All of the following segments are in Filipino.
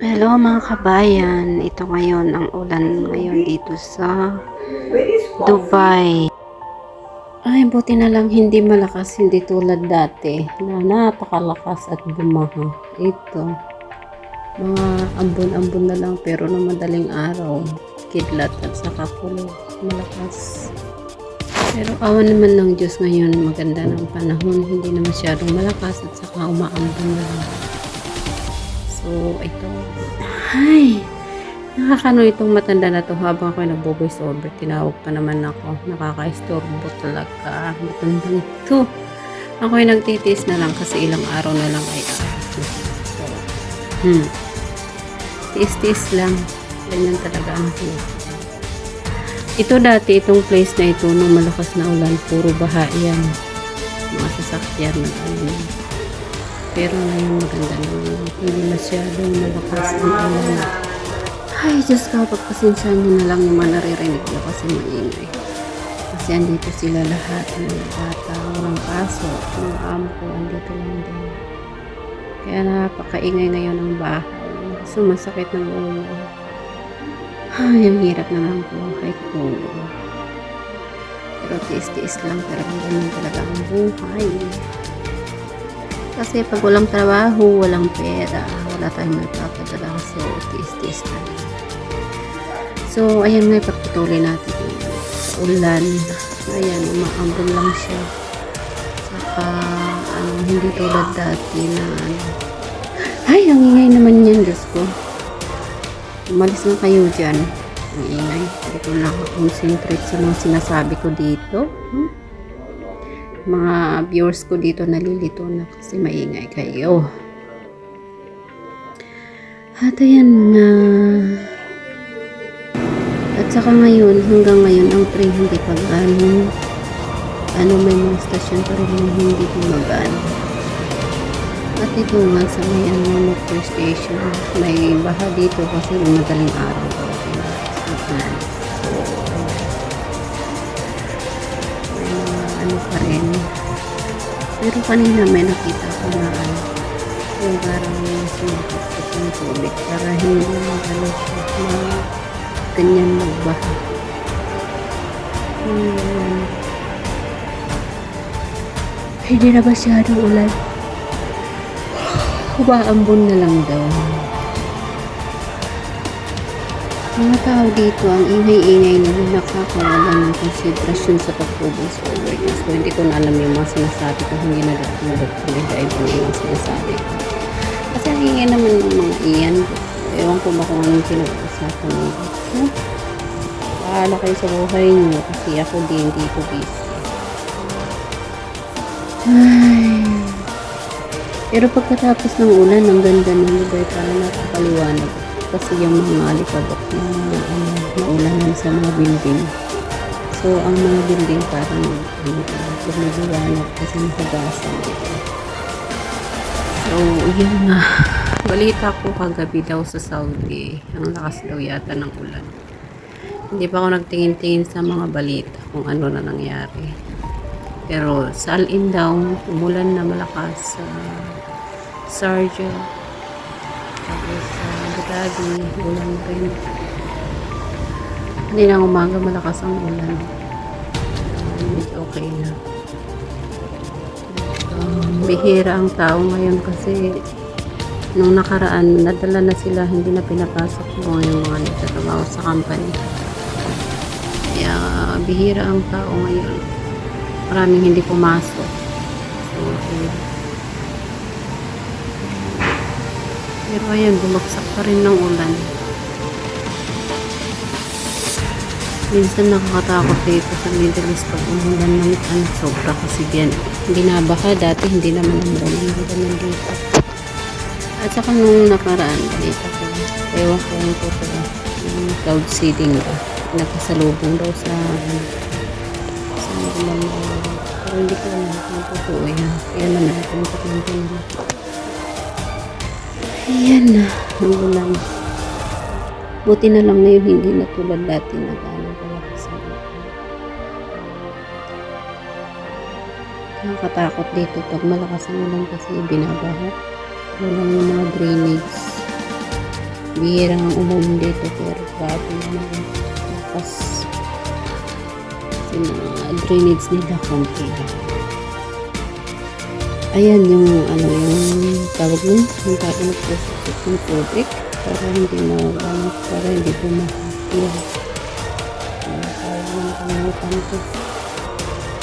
Hello mga kabayan, ito ngayon ang ulan ngayon dito sa Dubai. Ay, buti na lang hindi malakas, hindi tulad dati na napakalakas at bumaha. Ito, mga ambon-ambon na lang pero na madaling araw, kidlat at saka pulo, malakas. Pero awan naman ng Diyos ngayon, maganda ng panahon, hindi na masyadong malakas at saka umaambon na lang. So, ito. Ay! Nakakano itong matanda na to habang ako nagbo-voice over. Tinawag pa naman ako. Nakaka-istorbo talaga. Matandang ito. Ako ay nagtitis na lang kasi ilang araw na lang ay aras. So, hmm. Tiis-tiis lang. Ganyan talaga ang buhay. Ito dati, itong place na ito, nung malakas na ulan, puro baha yan. Mga sasakyan na ano. Pero ngayon maganda naman. Hindi masyadong malakas ang ulan. Ay, Diyos ko, pagpasensyahan niyo na lang yung mga naririnig niyo kasi maingay. Kasi andito sila lahat, ng bata, walang paso, mga amo ko, andito lang din. Kaya napakaingay ngayon ang bahay. Sumasakit ng ulo. Ay, ang hirap na ng buhay ko. Pero tiis-tiis lang talaga ganun talaga ang buhay. Kasi pag walang trabaho, walang pera, wala tayong magpapadala. So, tiis-tiis lang. So, ayan nga, pagpatuloy natin sa ulan. Ayan, umaambon lang siya. Saka, ano, hindi tulad dati na, ano. Ay, ang ingay naman yan, Diyos ko. Umalis na kayo dyan. Ang ingay. Hindi ko nakakonsentrate sa mga sinasabi ko dito. Hmm? Mga viewers ko dito nalilito na kasi maingay kayo. At ayan na. At saka ngayon, hanggang ngayon, ang train hindi pa gaano. Ano, may mga stasyon pa rin hindi gumagana. At ito nga sa may ano, Station, may baha dito kasi madaling araw Pero kanina may nakita ko na ano, yung parang sumakot ng tubig para hindi magano na ganyan magbaha. Hmm. Hindi na masyadong ulan. Umaambon na lang daw. Mga tao dito, ang ingay-ingay nila nakakawala ng konsentrasyon sa pag-focus over. So, hindi ko na alam yung mga sinasabi ko. Hindi na tuloy dahil po yung mga sinasabi ko. Kasi ang ingay naman ng mga iyan. Ewan ko ba kung anong pinag-uusapan nila. Huh? Paala kayo sa buhay niyo kasi ako din, hindi ko busy. Ay. Pero pagkatapos ng ulan, ang ganda ng lugar parang napakaliwanag. Kasi yung mga alikabok na ano, naulanan sa mga building. So, ang mga building parang ano, lumiliwanag kasi nakagasan dito. So, yun nga. Balita ko kagabi daw sa Saudi. Ang lakas daw yata ng ulan. Hindi pa ako nagtingin-tingin sa mga balita kung ano na nangyari. Pero sa Al-In daw, umulan na malakas sa Sharjah. Tapos sa Abu Dhabi, ulan rin. Hindi na umaga malakas ang ulan. Medyo okay na. Um, bihira ang tao ngayon kasi nung nakaraan, nadala na sila, hindi na pinapasok mo yung mga nagtatrabaho sa company. Kaya bihira ang tao ngayon. Maraming hindi pumasok. So, ayun. Pero ayan, bumagsak pa rin ng ulan. Minsan nakakatakot dito sa Middle East pag umulan ng ano, sobra kasi yan. Binabaha dati, hindi naman umulan ng ganun dito. At saka nung nakaraan, balita ko, ewan ko kung totoo, yung cloud seeding ba, nagkasalubong daw sa, ano, sa normal na, pero hindi ko alam kung totoo yan. Kaya naman natin pakintin nila. Ayan na, ang ulan. Buti na lang ngayon hindi na tulad dati na gano'n kalakas ang ulan. Nakakatakot dito pag malakas ang ulan kasi binabaha. Walang yung mga drainage. Bihira ang umulan dito pero grabe naman. Tapos yung mga drainage nila konti lang. Ayan yung ano yung tawag nun, yung tayo nagpususok ng tubig para hindi ano, para hindi bumahapil. Ano tawag nun, kalimutan ko.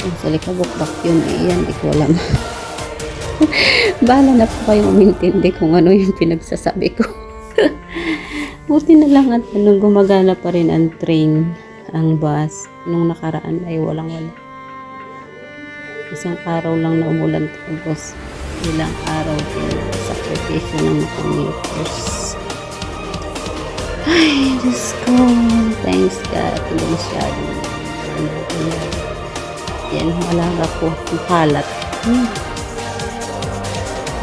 Yung sa likabok yun, eh, yan, di ko alam. Bahala na po kayong umintindi kung ano yung pinagsasabi ko. Buti na lang at ano, gumagana pa rin ang train, ang bus. Nung nakaraan ay walang-wala. Isang araw lang na umulan tapos ilang araw din sa sakripisyo ng commuters. Ay, Diyos ko. Thanks God. Hindi masyadong ano, ano. Yan, malaga po. Ang kalat. Hmm.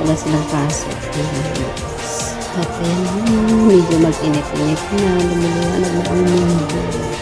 Wala silang kaso. At ayan, medyo mag-init-init na. Lumiliwanag na ang mundo.